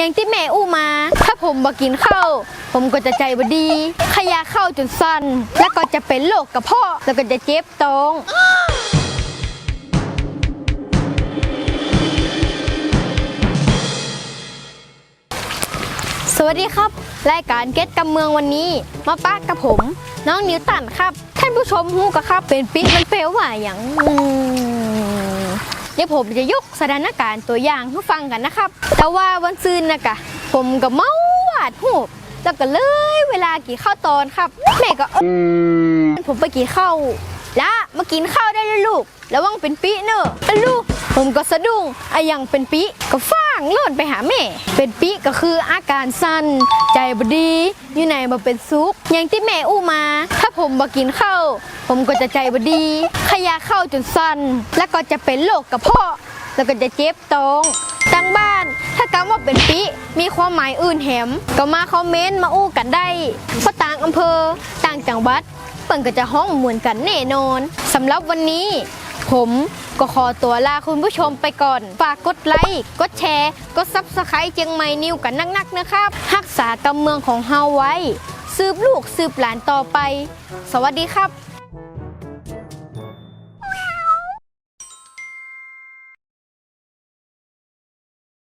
อย่างที่แม่อู้มา ถ้าผมบ่กินข้าวผมก็จะใจบดี ขยะเข้าจนสั่นแล้วก็จะเป็นโรคกระเพาะแล้วก็จะเจ็บท้องสวัสดีครับ รายการเก็ตกำเมืองวันนี้ มาปะกับผม น้องนิวตันครับ ท่านผู้ชมฮู้กะครับ เป็นปิ๊กมันเปลว่าอย่างอืม ดี๋ยวผมจะยกสถานการณ์ตัวอย่างให้ฟังกันนะครับ แต่ว่าวันซืนนะกะ ผมกับเมาวาดหูแล้วก็เลยเวลากี่ข้าวตอนครับแม่ก็เอ้ยผมไปกินข้าวละมากินข้าวได้เลยลูกระวังเป็นปีเนอะแล้วลูก ผมก็สะดุ้งไอะยังเป็นปีก็ฟ้างโล่นไปหาแม่ เป็นปีก็คืออาการสั้นใจบ มาเป็นซุกอย่างที่แม่อู้มา ถ้าผมบ่กินข้าวผมก็จะใจบดี ขยะเข้าจนสั้นแล้วก็จะเป็นโรคกระเพาะ แล้วก็จะเจ็บท้องตั้งบ้าน ถ้ากำว่าเป็นปิ มีความหมายอื่นแหม ก็มาคอมเมนต์มาอู้กันได้เพราะต่างอำเภอ ต่างจังหวัดเปิ่นก็จะห้องเหมือนกันแน่นอนสำหรับวันนี้ ผมก็ขอตัวลาคุณผู้ชมไปก่อน ฝากกดไลค์ กดแชร์ กดซับสไครต์เจียงใหม่นิวกันนักๆนะครับ รักษากำเมืองของเฮาไว้ สืบลูกสืบหลานต่อไป สวัสดีครับ